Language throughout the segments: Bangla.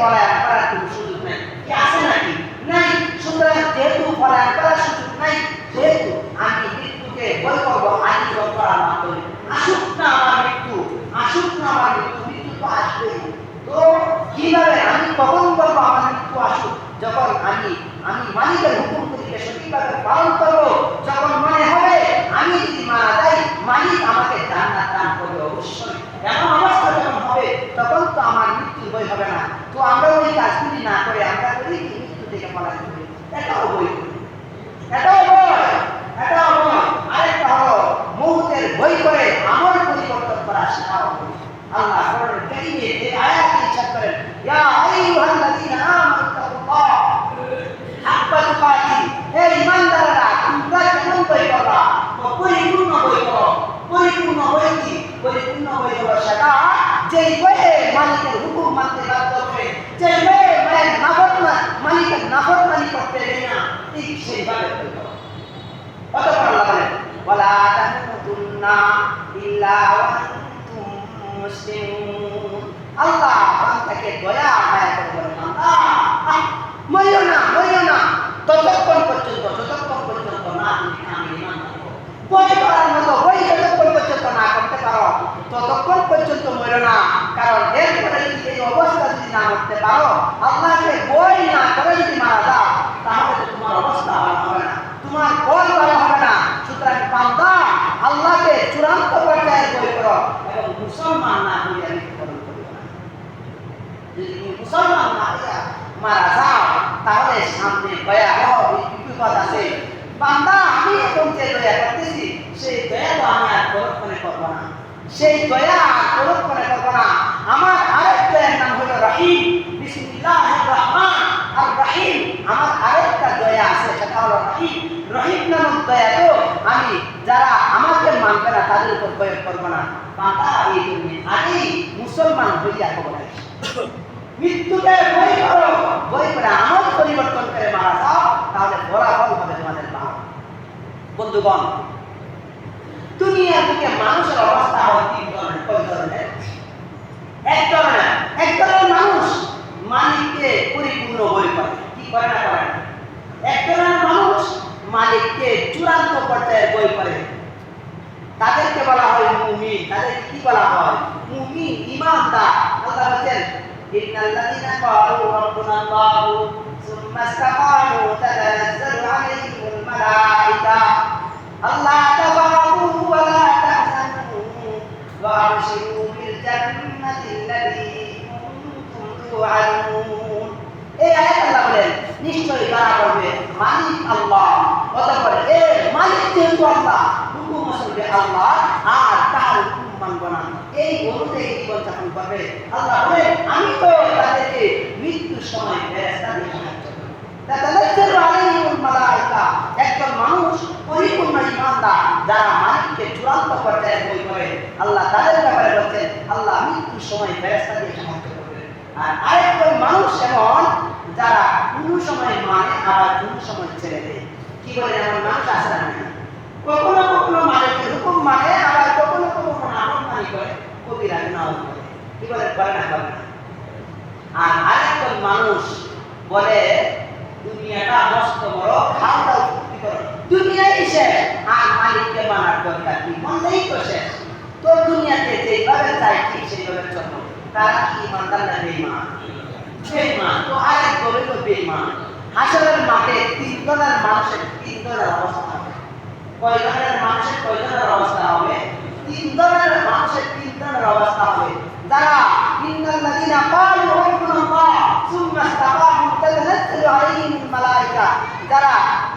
পলায়ন করার কোনো সুযোগ নেই কি আছে নাকি নাই সুতরাং যেহেতু পলায়ন করার সুযোগ নাই যেহেতু আমি মৃত্যুকে বই করব আইন করার মাধ্যমে আসুক না আমার মৃত্যু আসুক না আমার মৃত্যু মৃত্যু তো আসবেই তো কীভাবে আমি কখন বলব আমার মৃত্যু আসুক? যখন আমি আমি মালিকের হুকুম করিকে সঠিকভাবে পালন করব, যখন মনে হবে, আমি যদি মারা যাই, মালিক আমাকে জান্নাত দান করবে অবশ্যই এমন অবস্থা যখন হবে তখন তো আমার মৃত্যু বই হবে না তো আমরা ওই কাজগুলি না করে আমরা করি কি মৃত্যু থেকে পলায়ন করি এটাও বই করি এটাও বই এটাও বই আরেকটা হলো মুহূর্তের বই করে আমল পরিবর্তন করা সেটাও বই আল্লাহ কোরআন কারীমে এই আয়াত ইরশাদ করেন ইয়া আইয়ুহাল্লাযীনা আমানু তাকুল্লাহ হাক্কা তুকাতি হে ঈমানদাররা তোমরা কেমন বই করবা তো পরিপূর্ণ বই করো পরিপূর্ণ বই কি পরিপূর্ণ বই হলো সেটা যে বইয়ে মালিকের হুকুম মানতে বাধ্য করে যে বইয়ে মায়ের নাফত মালিকের নাফত মানি করতে দেয় না ঠিক সেইভাবে বই করো অতঃপর আল্লাহ বলেন ওয়ালা তামুতুন্না ইল্লা আনতুম মুসলিমুন আল্লাহ বান্দাকে দয়া মায়া করে বান্দা মরিও না মরিও না পর্যন্ত যতক্ষণ পর্যন্ত না তুমি আমি ইমান পর্যন্ত না করতে পারো ততক্ষণ পর্যন্ত মরো না কারণ এরপরে এই অবস্থা যদি না করতে পারো আল্লাহকে করে মারা তাহলে তোমার অবস্থা ভালো না তোমার বই ভালো হবে না সুতরাং বান্দা আল্লাহকে চূড়ান্ত পর্যায়ে বই করো। এবং মুসলমান না হইয়া মৃত্যুবরণ করিও না। যদি মুসলমান না হইয়া মারা যাও, তাহলে সামনে ভয়াবহ বিপদ আছে। বান্দা, আমি এখন যে দয়া করতেছি, সেই দয়া তো আমি আর পরক্ষণে করব না। সেই দয়া পরক্ষণে করব না। আমার আরেক দয়ার নাম হলো রহিম। বিসমিল্লাহ রহমান। আর রহিম, আমার আরেকটা দয়া আছে, সেটা হলো রহিম। রহিম নামক দয়া তো আমি, যারা আমাকে মানবে না তাদের উপর প্রয়োগ করব না। বান্দা এই জন্য আগেই মুসলমান হইয়া আছে। মৃত্যুকে বই করো বই করে আমল পরিবর্তন করে মারা যাও, তাহলে ফলাফল হবে তোমাদের ভালো বন্ধুগণ, দুনিয়ার দিকে মানুষের অবস্থা হয় তিন ধরনের। কয় ধরনের? এক ধরনের। এক ধরনের মানুষ মালিককে পরিপূর্ণ বই করে। কি করে না করে? এক ধরনের মানুষ মালিককে চূড়ান্ত পর্যায়ে বই করে। তাদেরকে বলা হয় মুমিন। তাদেরকে কি বলা হয়? মুমিন, ইমানদার। আল্লাহ বলেন ইন্নাল্লাযীনা ক্বালু রাব্বুনা আল্লাহু সুম্মা ইসতাকামু তাতানাজ্জালু আলাইহিমুল মালায়েকা আল্লাহ তাখাফু ওয়া লা তাহজানু ওয়া আবশিরু বিল জান্নাতি আল্লাতী কুনতুম তুআদুন এই আয়াত আল্লাহ বলেন, নিশ্চয়ই কারা বলবে, মালিক আল্লাহ। অতঃপর, এ মালিক যেহেতু আল্লাহ হুকুম আল্লাহ আর তার হুকুম মানব না। এই অনুযায়ী জীবন যাপন করবে। আল্লাহ বলেন, আমি তো তাদেরকে মৃত্যুর সময় ফেরেশতা দিয়ে সাহায্য একজন মানুষ, পরিপূর্ণ ইমানদার, যারা মালিককে চূড়ান্ত পর্যায়ে বই করে আল্লাহ তাদের ব্যাপারে বলছেন, আল্লাহ মৃত্যুর সময় ফেরেশতা দিয়ে সাহায্য করবে। আর আরেকজন মানুষ এমন, যারা কোনো সময় মানে আবার কোনো সময় ছেড়ে দেয়। কি বলে এমন মানুষ? আছে না? কখনো কখনো মালিকের হুকুম মানে আবার কখনো কখনো নাফরমানি মানি করে, কবিরা গুনাহ করে। কি বলে? করে না করে আর আরেকজন মানুষ বলে, দুনিয়াটা মস্ত বড় করো। দুনিয়াই শেষ, আর মালিককে মানার দরকার কি মন্দেই তো শেষ। তো দুনিয়াতে যেভাবে চাই, ঠিক সেইভাবে চলো। তারা কি ইমানদার না বেইমান বেইমান তো আরেক বলে তো বেইমান হাসরের মাঠে তিন মানুষের তিন অবস্থা কয় ধরনের মানুষের কয় ধরনের অবস্থা হবে? তিন ধরনের মানুষের তিন ধরনের অবস্থা হবে। যারা ইন্নাল্লাযীনা ক্বালু রাব্বুনাল্লাহ সুম্মা ইসতাকামু তাতানাজ্জালু আলাইহিমুল মালায়েকা যারা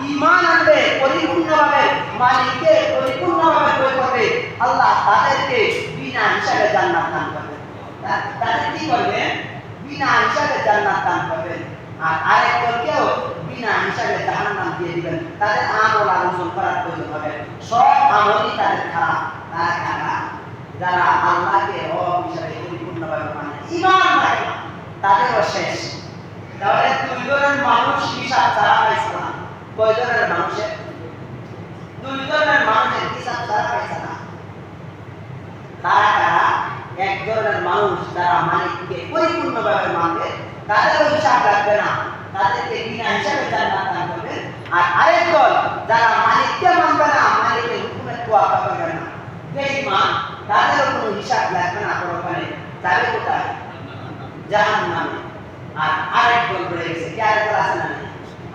ঈমান আনবে, পরিপূর্ণভাবে, মালিককে পরিপূর্ণভাবে বই করবে, আল্লাহ তাদেরকে বিনা হিসাবে জান্নাত দান করবে। তা- তাদের কি করবে? বিনা হিসাবে জান্নাত দান করবেন আর আরেকজনকেও বিনা হিসাবে জাহান্নাম দিয়ে দিবেন। তাদের আমল আলোচন করার প্রয়োজন হবে। সব আমলই তাদের খারাপ। তারা খারাপ যারা আল্লাহকে রব হিসাবে পরিপূর্ণভাবে মানে ইমান রাখে তাদেরও শেষ। তাহলে দুই ধরনের মানুষ হিসাব ছাড়া পাইছে না। কয় ধরনের মানুষের? দুই ধরনের মানুষের হিসাব ছাড়া পাইছে না। তারা কারা? এক ধরনের মানুষ যারা মালিককে পরিপূর্ণভাবে মানবে, তাদেরও হিসাব রাখবে না। তাদেরকে বিনা হিসাবে জান্নাত দান করবে আর আরেক দল যারা মালিককে মানবে না, মালিকের হুকুমের তোয়াক্কা করবে না। বেঈমান তাদেরও কোনো হিসাব লাগবে না পরকালে যাবে কোথায়? জাহান্নামে। আর আরেক দল রয়ে গেছে। কি আরেক দল আছে না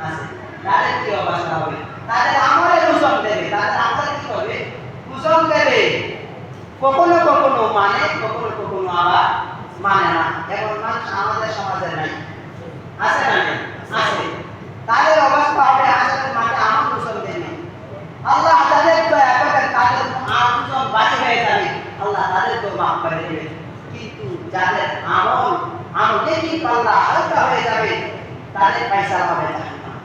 আছে। তাদের কি অবস্থা হবে? তাদের আমলের ওজন দেবে। তাদের আমল কি হবে? ওজন দেবে। কখনো কখনো মানে কখনো কখনো আবার মানে না। এমন মানুষ আমাদের সমাজে নাই। আছে না আছে তাদের অবস্থা হবে আসলে মাঠে আমার ওজন দেবে আল্লাহ তাদের দয়া করবেন তাদের ওজন বাড়ি হয়ে যাবে আল্লাহ তাদেরকেও মাফ করে দেবে কিন্তু যাদের আমল আমল দেখি পাল্লা হালকা হয়ে যাবে তাদের পয়সা হবে জাহান্নাম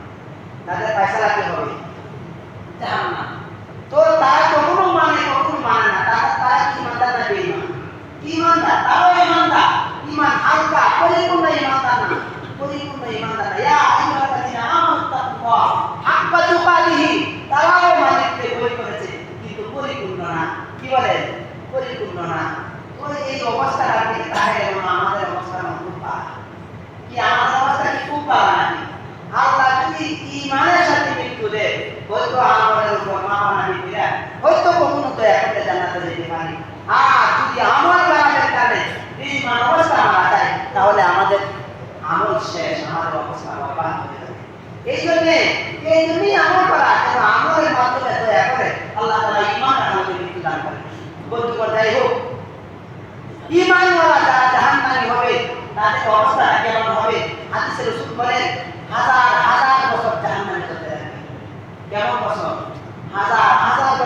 তাদের পয়সা কি হবে জাহান্নাম তো তারা কখনো মানে কখনো মানে না তারা তারা কি ইমানদার না বেঈমান ইমানদার তারাও ইমানদার ইমান হালকা পরিপূর্ণ ইমানদার না পরিপূর্ণ ইমানদার না ইয়া আইয়ুহাল্লাযীনা আমানু তাকুল্লাহ হাক্কা তুকাতিহি তারাও মালিককে ভয় করেছে কিন্তু পরিপূর্ণ না কি বলেন পরিপূর্ণ না তো এই অবস্থাটা থেকে তাহলে যেমন আমাদের অবস্থা না খুব খারাপ। কি আমাদের অবস্থা কি খুব খারাপ নাকি আল্লাহ যদি ইমানের সাথে মৃত্যু দেয় হয়তো আমাদের উপর মামলা দিবে হয়তো কখনো তো একটা জান্নাতে যেতে পারি। আর যদি আমল খারাপের কারণে ইমান অবস্থা মারা যায়, তাহলে আমাদের আমল শেষ, আমাদের অবস্থা বরবাদ হয়ে এই জন্যে, এই জন্যই আমল করা যেন আমলের মাধ্যমে দয়া করে আল্লাহ তাআলা ইমান আমাদের মৃত্যু দান করে বন্ধুগণ, যাই হোক ইমানওয়ালা যারা জাহান্নামী হবে, তাদের অবস্থা কেমন হবে? হাদিসে রাসূল বলেন, হাজার হাজার বছর জাহান্নামে চলতে থাকবে। কেমন বছর? হাজার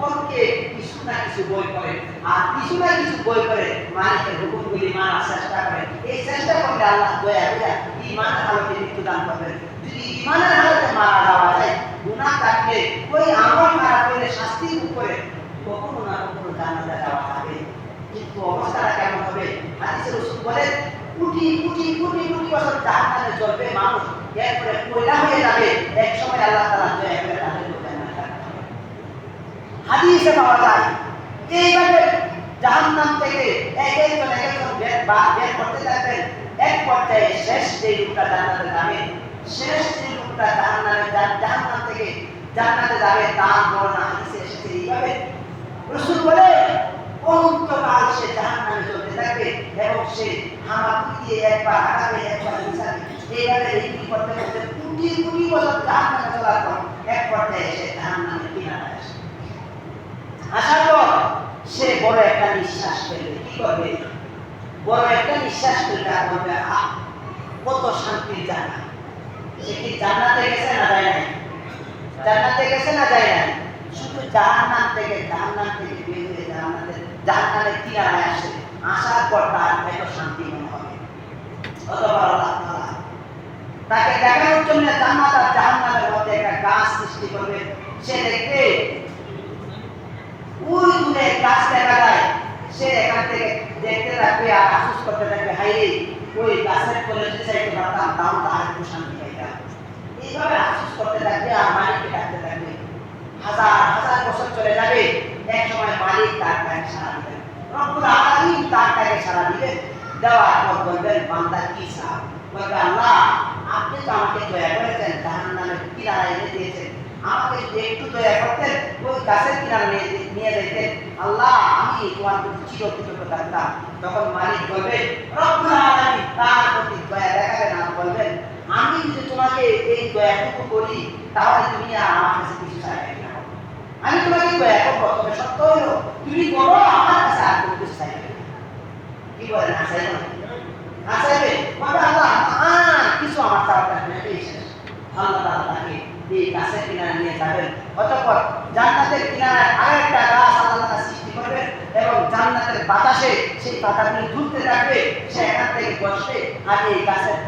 কমপক্ষে কিছু না কিছু বই করে আর কিছু না কিছু বই করে মালিকের হুকুমগুলি মানার চেষ্টা করে। এই চেষ্টা করলে আল্লাহ দয়া করে ঈমানের আলোকে মৃত্যু দান করবেন। যদি ঈমানের আলোকে মারা যাওয়া যায়, গুনাহ থাকলে ওই আমল খারাপ করলে শাস্তির উপরে কখনো না কখনো জানাতে যাওয়া যাবে কিন্তু অবস্থাটা কেমন হবে? হাদিসে রাসূল বলেন, কোটি কোটি কোটি কোটি বছর জাহান্নামে জ্বলবে মানুষ। এরপরে পয়লা হয়ে যাবে। এক সময় আল্লাহ তাআলা দয়া করে হাদিসে পাওয়া যায়। এইভাবে জাহান্নাম থেকে এক একজন এক একজন বের করতে থাকবেন। এক পর্যায়ে শেষ যে লোকটা জান্নাতে যাবে, শেষ যে লোকটা জাহান্নামে জাহান্নাম থেকে জান্নাতে যাবে, তার বর্ণনা হাদিসে এসেছে এইভাবে। রসুল বলে, অনন্তকাল সে জাহান্নামে চলতে থাকবে এবং সে হামাগুড়ি দিয়ে একবার আগাবে একবার পিছাবে এইভাবে এই করতে করতে কোটি কোটি বছর জাহান্নামে চলার পর এক পর্যায়ে সে জাহান্নামে কিনারে আসে আসার পর সে বড় একটা নিঃশ্বাস ফেলবে কি করবে বড় একটা নিঃশ্বাস ফেলবে আর বলবে কত শান্তির জায়গা সে কি জান্নাতে গেছে না যায় নাই? জান্নাতে গেছে না যায় নাই? শুধু জাহান্নাম থেকে জাহান্নাম থেকে বের হয়ে জান্নাতে জাহান্নামের কিনারায় আসে। আসার পর তার এত শান্তি মনে হবে। অতঃপর আল্লাহ তাকে দেখানোর জন্য জান্নাত আর জাহান্নামের মধ্যে একটা গাছ সৃষ্টি করবে। সে দেখবে ওই দূরে গাছ দেখা যায়, সে এখান থেকে দেখতে থাকবে আর আফসোস করতে থাকবে হাইরে, ওই গাছের কোলে যদি পারতাম তাও তার একটু শান্তি পাইতাম এইভাবে আফসোস করতে থাকবে আর মালিককে ডাকতে থাকবে হাজার হাজার বছর চলে যাবে, এক সময় মালিক তার ডাকে সারা দিবেন। রব্বুল আলামিন তার ডাকে সারা দিবেন। দেওয়ার পর বলবেন, বান্দা, কি চাও বলবে, আল্লাহ, আপনি তো আমাকে দয়া করেছেন, জাহান্নামের কিনারা এনে দিয়েছেন। আমাকে যদি একটু দয়া করতেন, ওই গাছের কিনারা নিয়ে যে- যেতেন। আল্লাহ, আমি তোমার প্রতি চিরকৃতজ্ঞ থাকতাম তখন মালিক বলবেন, রব্বুল তার প্রতি দয়া দেখাবেন আর বলবেন, আমি যদি তোমাকে এই দয়াটুকু করি, তাহলে তুমি আর আমার কাছে কিছু চাইবে না। আমি তোমাকে দয়া করব, তবে সত্য হলো, তুমি বলো, আমার কাছে আর কোনো কিছু চাইবে কি বলেন আসাইবে আসাইবে বলবে আল্লাহ আর কিছু আমার চাওয়ার থাকবে আল্লাহ তাকে এই গাছের কিনারে নিয়ে যাবেন। অতঃপর জান্নাতের কিনারায় গাছ আল্লাহ সৃষ্টি এবং জান্নাতের বাতাসে সেই পাতাগুলি ঝুলতে সে এখান থেকে বসবে আর এই গাছের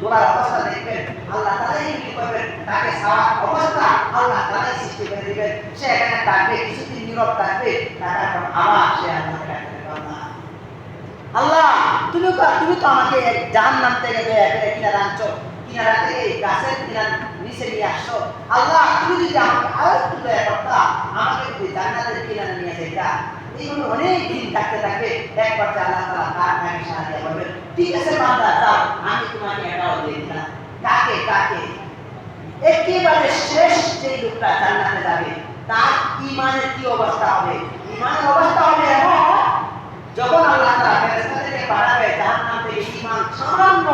ধরার অবস্থা দেখবেন। আল্লাহ কি করবেন? তাকে সারা অবস্থা আল্লাহ সৃষ্টি করে দিবেন। সে এখানে থাকবে, কিছুদিন নীরব থাকবে। আবার সে আল্লাহ তুমি তো তুমি তো আমাকে জাহান নাম থেকে কিনারা আনছো। কিনারা থেকে গাছের কিনার নিচে নিয়ে আসছো আল্লাহ, তুমি যদি আমাকে আরও দয়া করতা আমাকে যদি জান্নাতের কিনারে নিয়ে যেতা অনেক দিন থাকতে একবার আল্লাহ তালা তার নামে সাহায্য করবে ঠিক আছে বান্দা আমি তোমাকে দিয়ে দিলাম। কাকে কাকে? একেবারে শেষ যে লোকটা জান্নাতে যাবে, তার ইমানের কি অবস্থা হবে? ইমানের অবস্থা হবে এমন যখন আল্লাহ ফেরেশতা থেকে পাঠাবে থেকে ঈমান সামান্য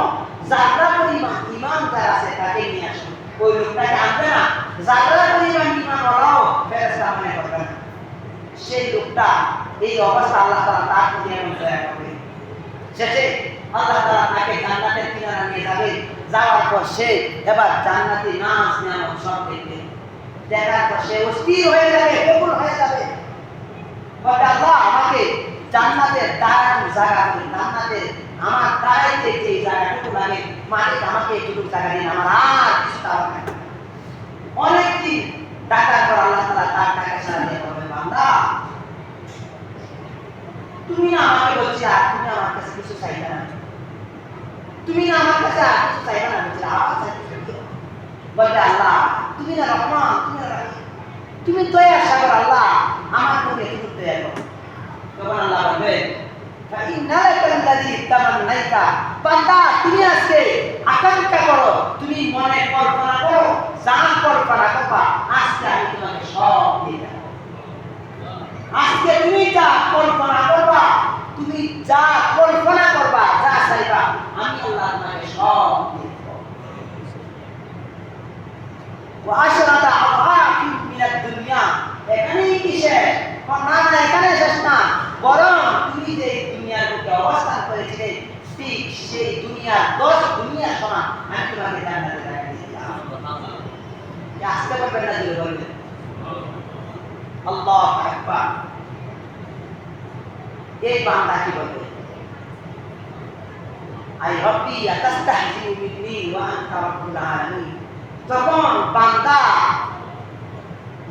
যাত্রা পরিমাণ ঈমান যার আছে তাকে নিয়ে আসুন ওই লোকটাকে আনবে না যাত্রা পরিমাণ ঈমান ওরাও ফেরেশতা মনে করবে না সেই লোকটা এই অবস্থা আল্লাহ তাআলা তার প্রতি এমন দয়া করবে শেষে আল্লাহ তাআলা তাকে জান্নাতের কিনারা নিয়ে যাবে যাওয়ার পর সে এবার জান্নাতি নাচ নিয়ামত সব দেখবে দেখার পর সে অস্থির হয়ে যাবে বেকুল হয়ে যাবে বলে আল্লাহ আমাকে জান্নাতের দাঁড়ানোর জায়গা দিন জান্নাতের আমার দাঁড়াইতে যে জায়গাটুকু লাগে মালিক আমাকে একটু জায়গা দিন, আমার আর কিছু টাকা নাই। অনেক দিন টাকার পর আল্লাহ তাআলা তার টাকা দিয়ে বলবে, বান্দা, তুমি না আমাকে বলছি আর তুমি আমার কাছে কিছু চাইবে না। তুমি না আমার কাছে আর কিছু চাইবে না, বলছি আবার চাইতে বলবে, আল্লাহ, তুমি না রহমান, তুমি না। তুমি দয়া সাগর, আল্লাহ, আমার মনে তুমি দয়া করো। তখন আল্লাহ বলবে বান্দা তুমি আজকে আকাঙ্ক্ষা করো তুমি মনে কল্পনা করো যা কল্পনা করবা, আজকে আমি তোমাকে সব দিয়ে আজকে তুমি যা কল্পনা করবা তুমি যা কল্পনা করবা যা চাইবা, আমি আল্লাহ তোমাকে সব দিয়ে দেবো ওয়াশরাতা আফাফি মিনাদ দুনিয়া এখানেই কি শেষ না না এখানে শেষ না বরং তুমি যে এই দুনিয়ার বুকে অবস্থান করেছিলে ঠিক সেই দুনিয়ার দশ দুনিয়া সমান আমি তোমাকে জান্নাতে রাখি দিলাম আসতে পারবেন না জোরে বলবেন আল্লাহ আকবার। এই বান্দা কি বলবে? আই রব্বি আতাস্তাহজিউ মিন্নি ওয়া আনতা রাব্বুল আলামিন। তখন বান্দা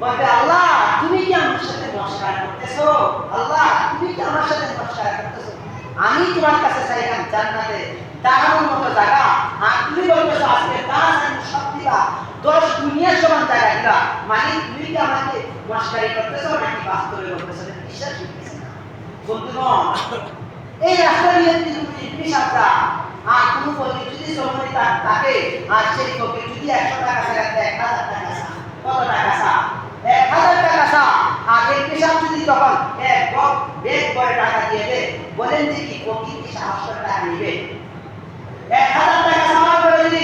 বলবে, আল্লাহ, তুমি কি আমার সাথে নমস্কার করতেছো? আল্লাহ, তুমি কি আমার সাথে নমস্কার করতেছো? আমি তোমার কাছে চাইলাম জান্নাতে দাঁড়ানোর মতো জায়গা। আর তুমি বলতেছো, আজকে আমি সব দিবা দশ দুনিয়ার সমান জায়গা দিবা। মানে তুমি কি আমাকে নমস্কারই করতেছো নাকি বাস্তবে করতেছো বিশ্বাস করতেছো না বন্ধুগণ এই রাস্তা যদি তুমি পিসাবটা আর কোনো ফকির যদি তার থাকে আর সেই ফকির যদি একশো টাকা সেখানে এক হাজার টাকা কত টাকা চা? এক হাজার টাকা। আর এই পেশাব যদি তখন এক বক বেগ করে টাকা দিয়ে দেয় বলেন যে কি ফকির সাহস টাকা নিবে এক হাজার টাকা চাওয়ার পরে যদি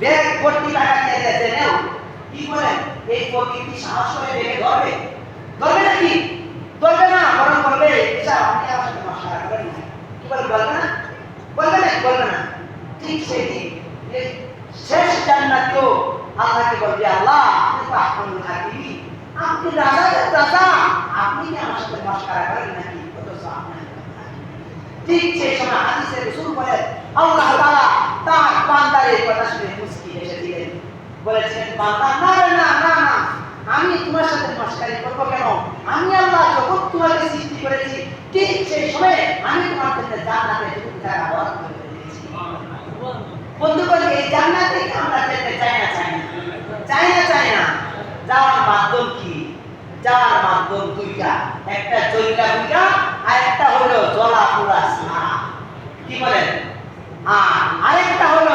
ব্যাগ ভর্তি টাকা দিয়ে দেয় নেও কি বলেন এই কি সাহস করে বেগে ধরবে? ধরবে নাকি? ধরবে না, বরং বলবে পেশাব আপনি আমার সাথে মশলা করেন না। কি বলে, বলবে না? বলবে না বলবে না। ঠিক সেই দিন শেষ জান্নাতেও আল্লাহকে বলবে, আল্লাহ, আপনি তো আহকামুল হাকিমি আপনি রাজাদের রাজা? আপনি কি আমার সাথে মস্কারা করেন নাকি? অথচ আপনি ঠিক সেই সময় হাদিসে রাসূল বলেন, আল্লাহ তাআলা তার বান্দার এই কথা শুনে বলেছিলেন বান্দা, না না না না আমি তোমার সাথে মস্কারি করব কেন? আমি আল্লাহ তোমাকে সৃষ্টি করেছি, ঠিক সেই সময় আমি তোমার জন্য জান্নাতে করে দিয়েছি। বন্ধুগণ, এই আমরা যেতে চাই না চাই না? চাই না চাই না। যাওয়ার মাধ্যম কি? যাওয়ার মাধ্যম দুইটা, একটা জৈলা আর একটা হলো জলা পুরা স্নান। কি বলেন? আর আরেকটা হলো